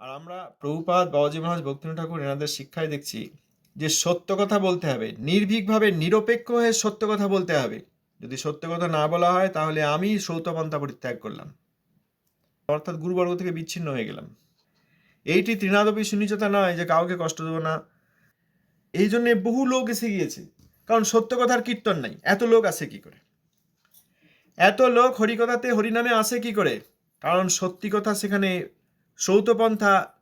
আর আমরা প্রভুপাদ, বাবাজি মহারাজ, ভক্তিনাথ ঠাকুর এনাদের শিক্ষায় দেখছি যে সত্য কথা বলতে হবে। নির্ভীকভাবে, নিরপেক্ষ হয়ে সত্য কথা বলতে হবে। যদি সত্য কথা না বলা হয়, তাহলে আমি সৌতপন্থা পরিত্যাগ করলাম। অর্থাৎ গুরুবর্গ থেকে বিচ্ছিন্ন হয়ে গেলাম। এইটি তৃণাদপি সুনিচতা নয় যে কাউকে কষ্ট দেবো না। এই জন্যে বহু লোক এসে গিয়েছে। কারণ সত্য কথার কীর্তন নাই। এত লোক আসে কি করে? এত লোক হরিকথাতে, হরিনামে আসে কি করে? কারণ সত্যি কথা সেখানে সৌতপন্থা,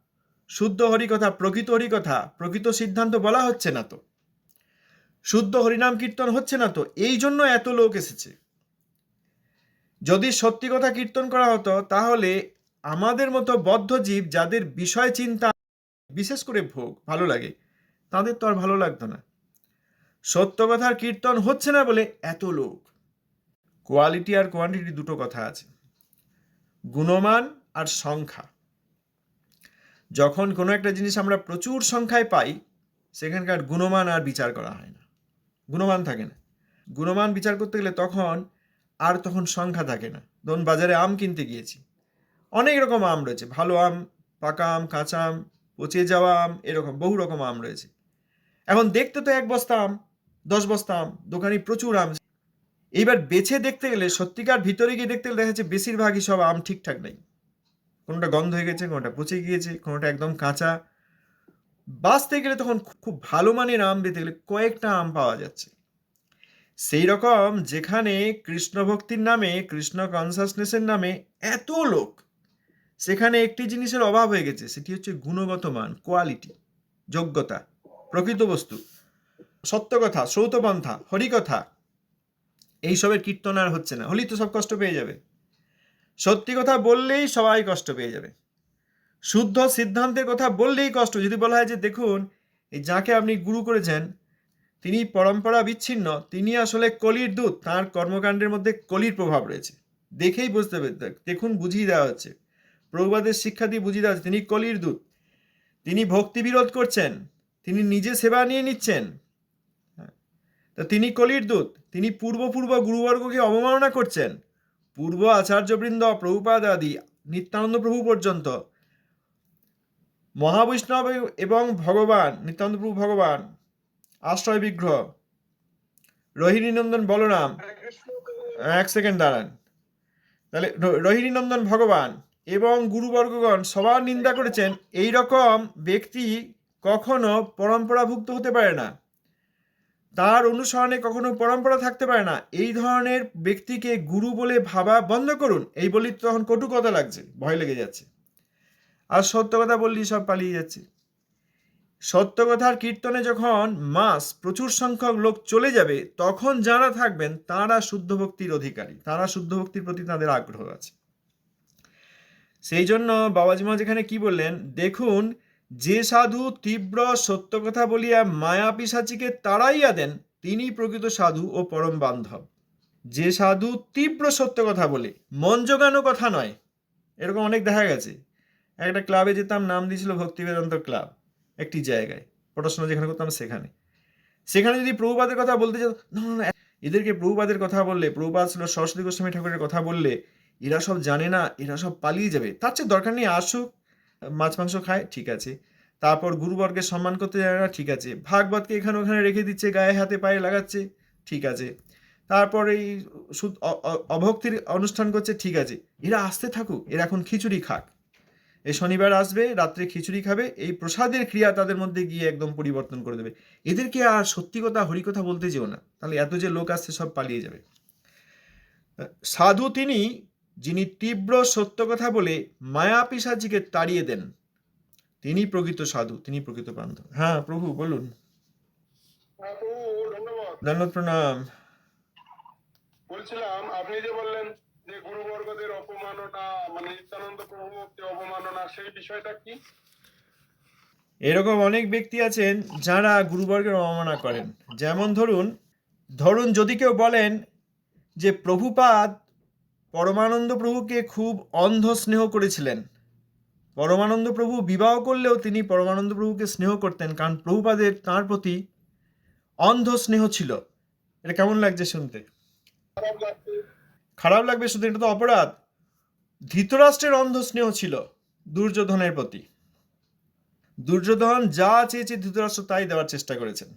শুদ্ধ হরিকথা, প্রকৃত হরিকথা, প্রকৃত সিদ্ধান্ত বলা হচ্ছে না তো। শুদ্ধ হরিনাম কীর্তন হচ্ছে না তো, এই জন্য এত লোক এসেছে। যদি সত্যি কথা কীর্তন করা হতো, তাহলে আমাদের মতো বদ্ধ জীব যাদের বিষয় চিন্তা, বিশেষ করে ভোগ ভালো লাগে, তাদের তো আর ভালো লাগতো না। সত্য কথার কীর্তন হচ্ছে না বলে এত লোক। কোয়ালিটি আর কোয়ান্টিটি দুটো কথা আছে। গুণমান আর সংখ্যা। যখন কোনো একটা জিনিস আমরা প্রচুর সংখ্যায় পাই, সেখানকার গুণমান আর বিচার করা হয় না। গুণমান থাকে না। গুণমান বিচার করতে গেলে তখন আর তখন সংখ্যা থাকে না। ধরুন বাজারে আম কিনতে গিয়েছি। অনেক রকম আম রয়েছে। ভালো আম, পাকা আম, কাঁচা আম, পচে যাওয়া আম, এরকম বহু রকম আম রয়েছে। এখন দেখতে তো এক বস্তা আম, দশ বস্তা আম, দোকানি প্রচুর আম। এইবার বেছে দেখতে গেলে, সত্যিকার ভিতরে গিয়ে দেখতে গেলে দেখা যাচ্ছে বেশিরভাগই সব আম ঠিকঠাক নেই। কোনোটা গন্ধ হয়ে গেছে, কোনোটা পচে গিয়েছে, কোনোটা একদম কাঁচা। বাঁচতে গেলে তখন খুব ভালো মানের আম পেতে গেলে কয়েকটা আম পাওয়া যাচ্ছে। সেই রকম যেখানে কৃষ্ণ ভক্তির নামে, কৃষ্ণ কনসাসনেসের নামে এত লোক, সেখানে একটি জিনিসের অভাব হয়ে গেছে, সেটি হচ্ছে গুণগত মান কোয়ালিটি যোগ্যতা, প্রকৃত বস্তু, সত্য কথা সৌতপন্থা হরিকথা। এইসবের কীর্তন আর হচ্ছে না, হলেই তো সব কষ্ট পেয়ে যাবে। সত্যি কথা বললেই সবাই কষ্ট পেয়ে যাবে। শুদ্ধ সিদ্ধান্তের কথা বললেই কষ্ট। যদি বলা হয় যে, দেখুন, এই যাকে আপনি গুরু করেছেন, তিনি পরম্পরা বিচ্ছিন্ন, তিনি আসলে কলির দূত, তার কর্মকাণ্ডের মধ্যে কলির প্রভাব রয়েছে। দেখেই বুঝতে হবে দেখুন বুঝিয়ে দেওয়া হচ্ছে। প্রভুবাদের শিক্ষা দিয়ে বুঝিয়ে দেওয়া হচ্ছে, তিনি কলির দূত, তিনি ভক্তি বিরোধ করছেন, তিনি নিজে সেবা নিয়ে নিচ্ছেন। হ্যাঁ। তা তিনি কলির দূত, তিনি পূর্বপূর্ব গুরুবর্গকে অবমাননা করছেন। পূর্ব আচার্যবৃন্দ প্রভুপাদ আদি নিত্যানন্দ প্রভু পর্যন্ত, মহাবৈষ্ণব এবং ভগবান, নিত্যানন্দ প্রভু ভগবান, আশ্রয় বিগ্রহ রোহিণীনন্দন বলরাম, এক সেকেন্ড দাঁড়ান, তাহলে র- রোহিণীনন্দন ভগবান এবং গুরুবর্গগণ সবার নিন্দা করেছেন, এই রকম ব্যক্তি কখনো পরম্পরাভুক্ত হতে পারে না। তার অনুসরণে কখনো পরম্পরা থাকতে পারে না। এই ধরনের ব্যক্তিকে গুরু বলে ভাবা বন্ধ করুন। এই বলি তখন কটু কথা লাগছে, ভয় লেগে যাচ্ছে। আর সত্য কথা বললেই সব পালিয়ে যাচ্ছে। সত্য কথার কীর্তনে যখন মাস, প্রচুর সংখ্যক লোক চলে যাবে, তখন যারা থাকবেন, তারা শুদ্ধ ভক্তির অধিকারী। তারা শুদ্ধ ভক্তির প্রতি তাদের আগ্রহ আছে। সেই জন্য বাবাজি মহারাজ এখানে কি বললেন? দেখুন যে সাধু তীব্র সত্য কথা বলিয়া মায়া পিসাচিকে তাড়াইয়া দেন তিনি প্রকৃত সাধু ও পরম বান্ধব। যে সাধু তীব্র সত্য কথা বলে মন জোগানো কথা নয়। এরকম অনেক দেখা গেছে। একটা ক্লাবে যেতাম নাম দিয়েছিল ভক্তি বেদান্ত ক্লাব একটি জায়গায়। পড়াশোনা যেখানে করতাম সেখানে। সেখানে যদি প্রভুপাদের কথা বলতে যেত না না, এদেরকে প্রভুপাদের কথা বললে প্রভুপাদ ছিল সরস্বতী গোস্বামী ঠাকুরের কথা বললে এরা সব জানে না এরা সব পালিয়ে যাবে। তার চেয়ে দরকার নেই আসুক মাছ, মাংস খায়, ঠিক আছে। তারপর গুরুবর্গের সম্মান করতে জানে না, ঠিক আছে। ভাগবতকে এখানে ওখানে রেখে দিচ্ছে, গায়ে হাতে পায়ে লাগাচ্ছে, ঠিক আছে। তারপর এই অভক্তির অনুষ্ঠান করছে, ঠিক আছে। এরা আসতে থাকুক, এরা এখন খিচুড়ি খাক। এই শনিবার আসবে, রাত্রে খিচুড়ি খাবে, এই প্রসাদের ক্রিয়া তাদের মধ্যে গিয়ে একদম পরিবর্তন করে দেবে। এদেরকে আর সত্যি কথা হরিকথা বলতে যেও না। তাহলে এত যে লোক আসছে, সব পালিয়ে যাবে। সাধু তিনি যিনি তীব্র সত্য কথা বলে মায়া পিসাচিকে তাড়িয়ে দেন। তিনি প্রকৃত সাধু তিনি প্রকৃত বান্ধব। হ্যাঁ প্রভু বলুন। ধন্যবাদ। প্রণাম। বলছিলাম আপনি যে বললেন যে গুরুবর্গদের অপমাননা মানে নিত্যানন্দ অবমাননা সেই বিষয়টা কি? এরকম অনেক ব্যক্তি আছেন যারা গুরুবর্গের অবমাননা করেন। যেমন ধরুন ধরুন যদি কেউ বলেন যে প্রভুপাদ পরমানন্দ প্রভুকে খুব অন্ধ স্নেহ করেছিলেন। পরমানন্দ প্রভু বিবাহ করলেও তিনি পরমানন্দ প্রভুকে স্নেহ করতেন, কারণ প্রভুপাদের তাঁর প্রতি অন্ধ স্নেহ ছিল। এটা কেমন লাগছে শুনতে? খারাপ লাগবে শুধু এটা তো অপরাধ। ধৃতরাষ্ট্রের অন্ধ স্নেহ ছিল দুর্যোধনের প্রতি। দুর্যোধন যা চেয়েছে ধৃতরাষ্ট্র তাই দেওয়ার চেষ্টা করেছেন।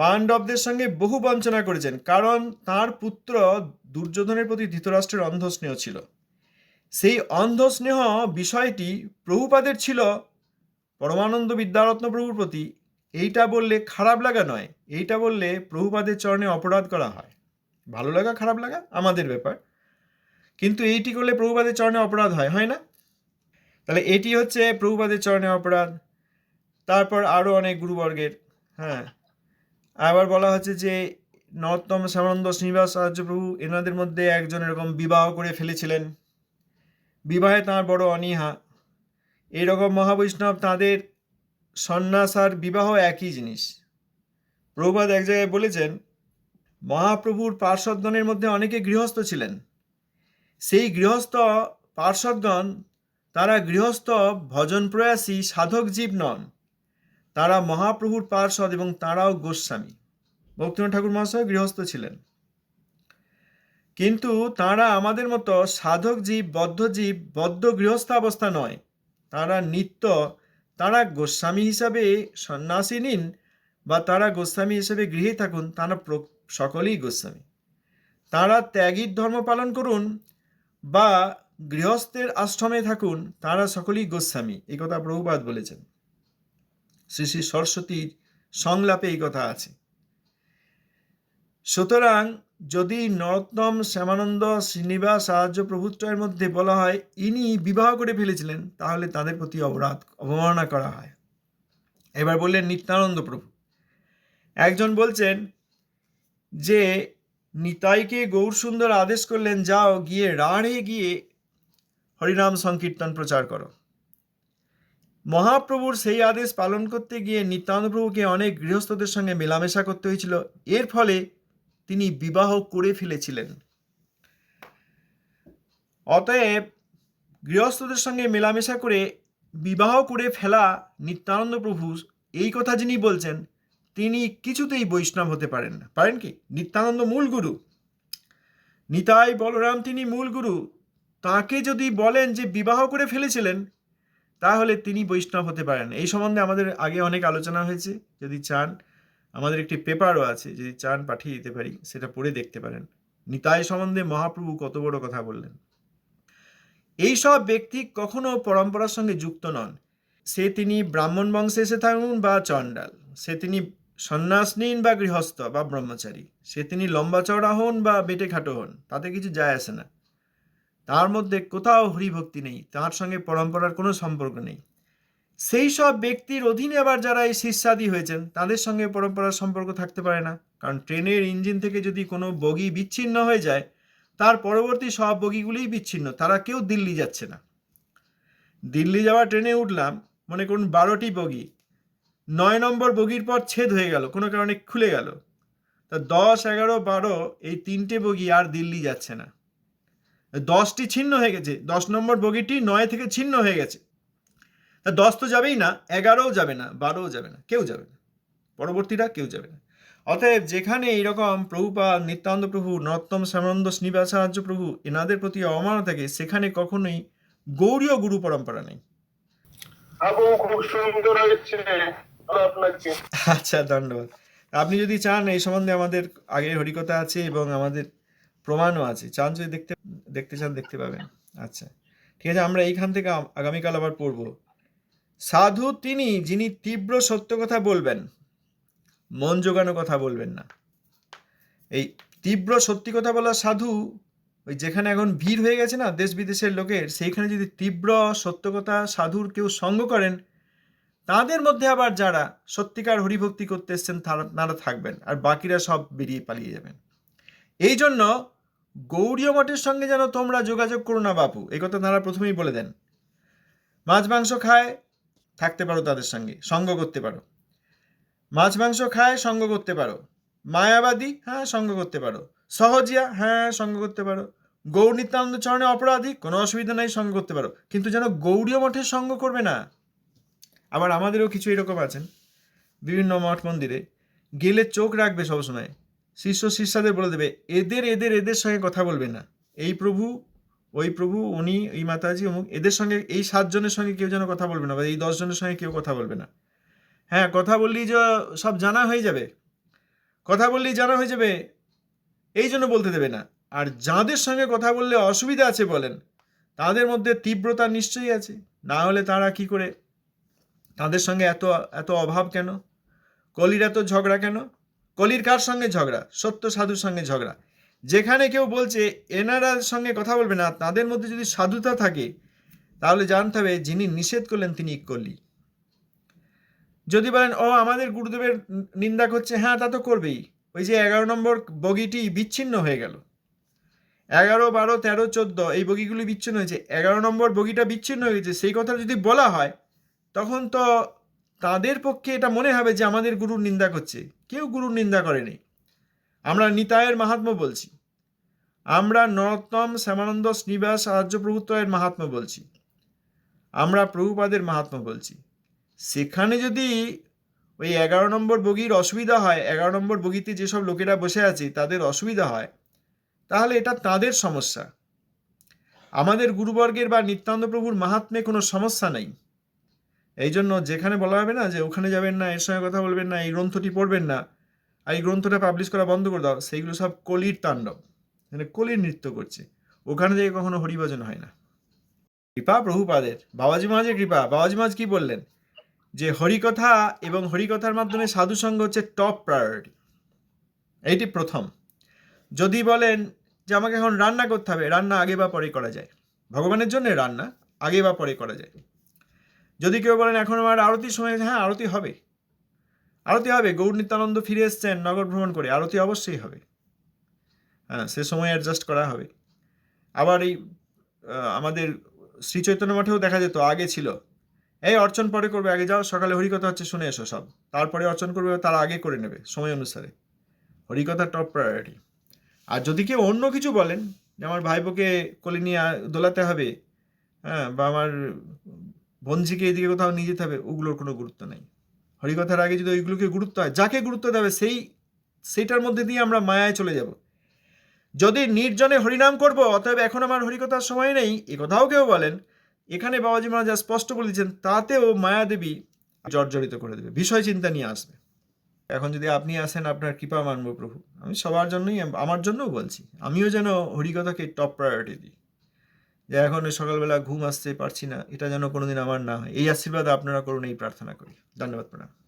পাণ্ডবদের সঙ্গে বহু বঞ্চনা করেছেন, কারণ তার পুত্র দুর্যোধনের প্রতি ধৃতরাষ্ট্রের অন্ধস্নেহ ছিল। সেই অন্ধস্নেহ বিষয়টি প্রভুপাদের ছিল পরমানন্দ বিদ্যারত্ন প্রভুর প্রতি। এইটা বললে খারাপ লাগা নয়, এইটা বললে প্রভুপাদের চরণে অপরাধ করা হয়। ভালো লাগা, খারাপ লাগা? আমাদের ব্যাপার। কিন্তু এইটি করলে প্রভুপাদের চরণে অপরাধ হয় হয় না? তাহলে এটি হচ্ছে প্রভুপাদের চরণে অপরাধ। তারপর আরও অনেক গুরুবর্গের হ্যাঁ। আবার বলা হচ্ছে যে নরোত্তম শ্যামানন্দ শ্রীনিবাস আচার্য প্রভু এনাদের মধ্যে একজন এরকম বিবাহ করে ফেলেছিলেন। বিবাহে তাঁর বড় অনীহা। এইরকম মহাবৈষ্ণব তাঁদের সন্ন্যাস আর বিবাহ একই জিনিস। প্রভুপাদ এক জায়গায় বলেছেন, মহাপ্রভুর পার্শ্বদগণের মধ্যে অনেকে গৃহস্থ ছিলেন। সেই গৃহস্থ পার্শ্বদগণ, তারা গৃহস্থ, ভজন প্রয়াসী, সাধক জীব নন। তারা মহাপ্রভুর পার্শ্বদ এবং তারাও গোস্বামী। ভক্তিনাথ ঠাকুর মহাশয় গৃহস্থ ছিলেন। কিন্তু তারা আমাদের মতো সাধক জীব, বদ্ধ জীব, বদ্ধ গৃহস্থ অবস্থা নয়। তারা নিত্য, তারা গোস্বামী হিসাবে সন্ন্যাসী নিন বা তারা গোস্বামী হিসেবে গৃহে থাকুন, তারা সকলেই গোস্বামী। তারা ত্যাগীর ধর্ম পালন করুন বা গৃহস্থের আশ্রমে থাকুন, তারা সকলেই গোস্বামী। এই কথা প্রভুপাত বলেছেন। শ্রী শ্রী সরস্বতীর সংলাপে এই কথা আছে। সুতরাং যদি নরোত্তম শ্যামানন্দ শ্রীনিবাস সাহায্য প্রভুত্বের মধ্যে বলা হয়, ইনি বিবাহ করে ফেলেছিলেন, তাহলে তাদের প্রতি অপরাধ অবমাননা করা হয়। এবার বললেন নিত্যানন্দ প্রভু। একজন বলছেন যে, নিতাইকে গৌরসুন্দর আদেশ করলেন, যাও গিয়ে রাঢ়ে গিয়ে হরিনাম সংকীর্তন প্রচার করো। মহাপ্রভুর সেই আদেশ পালন করতে গিয়ে নিত্যানন্দ প্রভুকে অনেক গৃহস্থদের সঙ্গে মেলামেশা করতে হয়েছিল। এর ফলে তিনি বিবাহ করে ফেলেছিলেন। অতএব গৃহস্থদের সঙ্গে মেলামেশা করে বিবাহ করে ফেলা নিত্যানন্দ প্রভু এই কথা যিনি বলছেন, তিনি কিছুতেই বৈষ্ণব হতে পারেন না। পারেন কি? নিত্যানন্দ মূল গুরু। নিতাই বলরাম তিনি মূল গুরু। তাকে যদি বলেন যে বিবাহ করে ফেলেছিলেন তাহলে তিনি বৈষ্ণব হতে পারেন। এই সম্বন্ধে আমাদের আগে অনেক আলোচনা হয়েছে। যদি চান, আমাদের একটি পেপারও আছে, যদি চান পাঠিয়ে দিতে পারি, সেটা পড়ে দেখতে পারেন। নিতাই সম্বন্ধে মহাপ্রভু কত বড় কথা বললেন। এই সব ব্যক্তি কখনো পরম্পরার সঙ্গে যুক্ত নন। সে তিনি ব্রাহ্মণ বংশে এসে থাকুন বা চণ্ডাল। সে তিনি সন্ন্যাস নিন বা গৃহস্থ বা ব্রহ্মচারী। সে তিনি লম্বা চওড়া হন বা বেটে খাটো হন। তাতে কিছু যায় আসে না। তার মধ্যে কোথাও হরিভক্তি নেই, তার সঙ্গে পরম্পরার কোনো সম্পর্ক নেই। সেই সব ব্যক্তির অধীনে আবার যারা এই শিষ্যাদি হয়েছেন, তাদের সঙ্গে পরম্পরার সম্পর্ক থাকতে পারে না। কারণ ট্রেনের ইঞ্জিন থেকে যদি কোনো বগি বিচ্ছিন্ন হয়ে যায়, তার পরবর্তী সব বগিগুলিই বিচ্ছিন্ন, তারা কেউ দিল্লি যাচ্ছে না। দিল্লি যাওয়া ট্রেনে উঠলাম, মনে করুন বারোটি বগি, নয় নম্বর বগির পর ছেদ হয়ে গেল, কোনো কারণে খুলে গেল। তা দশ, এগারো, বারো, এই তিনটে বগি আর দিল্লি যাচ্ছে না। দশটি ছিন্ন হয়ে গেছে। দশ নম্বর বগিটি নয় থেকে ছিন্ন হয়ে গেছে। তা দশ তো যাবেই না এগারোও যাবে না বারোও যাবে না কেউ যাবে না। পরবর্তীরা কেউ যাবে না। অতএব যেখানে এইরকম প্রভুপাদ নিত্যানন্দ প্রভু নরোত্তম শ্যামানন্দ শ্রীনিবাসার্য প্রভু এনাদের প্রতি অমাননা থাকে সেখানে কখনোই গৌরীয় গুরু পরম্পরা নেই। খুব সুন্দর হয়েছে আচ্ছা ধন্যবাদ। আপনি যদি চান এই সম্বন্ধে আমাদের আগের হরিকথা আছে এবং আমাদের প্রমাণও আছে। চান যদি দেখতে দেখতে চান, দেখতে পাবেন। আচ্ছা ঠিক আছে, আমরা এইখান থেকে আগামীকাল আবার পড়ব। সাধু তিনি, যিনি তীব্র সত্য কথা বলবেন, মন জোগানো কথা বলবেন না। এই তীব্র সত্যি কথা বলা সাধু, ওই যেখানে এখন ভিড় হয়ে গেছে না, দেশ বিদেশের লোকের, সেইখানে যদি তীব্র সত্য কথা সাধুর কেউ সঙ্গ করেন, তাদের মধ্যে আবার যারা সত্যিকার হরিভক্তি করতে এসছেন, তারা তারা থাকবেন, আর বাকিরা সব বেরিয়ে পালিয়ে যাবেন। এই জন্য গৌরীয় মঠের সঙ্গে যেন তোমরা যোগাযোগ করো না বাপু, এই কথা তারা প্রথমেই বলে দেন। মাছ, মাংস খায়, থাকতে পারো তাদের সঙ্গে, সঙ্গ করতে পারো। মাছ, মাংস খায়, সঙ্গ করতে পারো। মায়াবাদী হ্যাঁ সঙ্গ করতে পারো। সহজিয়া হ্যাঁ সঙ্গ করতে পারো। গৌর নিত্যানন্দ চরণে অপরাধী, কোনো অসুবিধা নাই, সঙ্গ করতে পারো। কিন্তু যেন গৌরীয় মঠের সঙ্গ করবে না। আবার আমাদেরও কিছু এরকম আছেন। বিভিন্ন মঠ মন্দিরে গেলে চোখ রাখবে সবসময়। শিষ্য শিষ্যাদের বলে দেবে, এদের এদের এদের সঙ্গে কথা বলবে না। এই প্রভু, ওই প্রভু, উনি, এই মাতাজি, অমুক, এদের সঙ্গে, এই সাতজনের সঙ্গে কেউ যেন কথা বলবে না বা এই দশজনের সঙ্গে কেউ কথা বলবে না। হ্যাঁ কথা বললেই যে সব জানা হয়ে যাবে। কথা বললেই জানা হয়ে যাবে, এই জন্য বলতে দেবে না। আর যাদের সঙ্গে কথা বললে অসুবিধা আছে বলেন, তাদের মধ্যে তীব্রতা নিশ্চয়ই আছে। না হলে তারা কি করে? তাদের সঙ্গে এত এত অভাব কেন? কলির এত ঝগড়া কেন? কলির কার সঙ্গে ঝগড়া? সত্য সাধুর সঙ্গে ঝগড়া। যেখানে কেউ বলছে এনারা সঙ্গে কথা বলবে না, তাদের মধ্যে যদি সাধুতা থাকে, তাহলে জানতে হবে যিনি নিষেধ করলেন তিনি কলি। যদি বলেন, ও, আমাদের গুরুদেবের নিন্দা করছে। হ্যাঁ তা তো করবেই। ওই যে এগারো নম্বর বগিটি বিচ্ছিন্ন হয়ে গেল। এগারো, বারো, তেরো, চোদ্দ, এই বগিগুলি বিচ্ছিন্ন হয়েছে। এগারো নম্বর বগিটা বিচ্ছিন্ন হয়ে গেছে। সেই কথা যদি বলা হয়, তখন তো তাদের পক্ষে এটা মনে হবে যে আমাদের গুরুর নিন্দা করছে। কেউ গুরুর নিন্দা করেনি। আমরা নিতায়ের মাহাত্ম বলছি। আমরা নরোত্তম শ্যামানন্দ শ্রীবাস আর্য প্রভুত্বের মাহাত্ম বলছি। আমরা প্রভুপাদের মাহাত্ম বলছি। সেখানে যদি ওই এগারো নম্বর বগির অসুবিধা হয়, এগারো নম্বর বগিতে যেসব লোকেরা বসে আছে, তাদের অসুবিধা হয়, তাহলে এটা তাদের সমস্যা। আমাদের গুরুবর্গের বা নিত্যানন্দ প্রভুর মাহাত্মে কোনো সমস্যা নেই। এই জন্য যেখানে বলা হবে না যে ওখানে যাবেন না, এর সঙ্গে কথা বলবেন না, এই গ্রন্থটি পড়বেন না, আর এই গ্রন্থটা পাবলিশ করা বন্ধ করে দাও, সেইগুলো সব কলির তাণ্ডব মানে কলির নৃত্য করছে। ওখানে থেকে কখনো হরিভজন হয় না। কৃপা প্রভুপাদের, বাবাজি মহাজের কৃপা। বাবাজি মহাজ কি বললেন? যে হরিকথা এবং হরিকথার মাধ্যমে সাধুসঙ্গ হচ্ছে টপ প্রায়োরিটি এইটি প্রথম। যদি বলেন যে আমাকে এখন রান্না করতে হবে, রান্না আগে বা পরে করা যায়। ভগবানের জন্য রান্না আগে বা পরে করা যায়। যদি কেউ বলেন, এখন আমার আরতির সময় হ্যাঁ আরতি হবে। আরতি হবে, গৌর নিত্যানন্দ ফিরে এসছেন, নগর ভ্রমণ করে। আরতি অবশ্যই হবে। হ্যাঁ সে সময় অ্যাডজাস্ট করা হবে। আবার এই আমাদের শ্রী চৈতন্য মঠেও দেখা যেত, আগে ছিল। এই অর্চন পরে করবে, আগে যাও, সকালে হরিকথা হচ্ছে, শুনে এসো সব। তারপরে অর্চন করবে, তার আগে করে নেবে, সময় অনুসারে। হরিকথা টপ প্রায়োরিটি আর যদি কেউ অন্য কিছু বলেন, যে আমার ভাইপোকে কোলে নিয়ে দোলাতে হবে হ্যাঁ বা আমার বঞ্জিকে এদিকে কোথাও নিয়ে যেতে হবে, ওগুলোর কোনো গুরুত্ব নেই। হরিকথার আগে যদি ওইগুলোকে গুরুত্ব হয়, যাকে গুরুত্ব দেবে সেই, সেইটার মধ্যে দিয়ে আমরা মায়ায় চলে যাব। যদি নির্জনে হরিনাম করব, অতএব এখন আমার হরিকথার সময় নেই, এ কথাও কেউ বলেন। এখানে বাবাজি মহারাজ স্পষ্ট বলেছেন, তাতেও মায়াদেবী জর্জরিত করে দেবে, বিষয় চিন্তা নিয়ে আসবে। এখন যদি আপনি আসেন, আপনার কৃপা মানব প্রভু। আমি সবার জন্যই, আমার জন্যও বলছি, আমিও যেন হরিকথাকে টপ প্রায়োরিটি দিই। যে এখন সকালবেলা ঘুম আসতে পারছি না, এটা যেন কোনোদিন আমার না হয়। এই আশীর্বাদ আপনারা করুন, এই প্রার্থনা করি। ধন্যবাদ প্রণাম।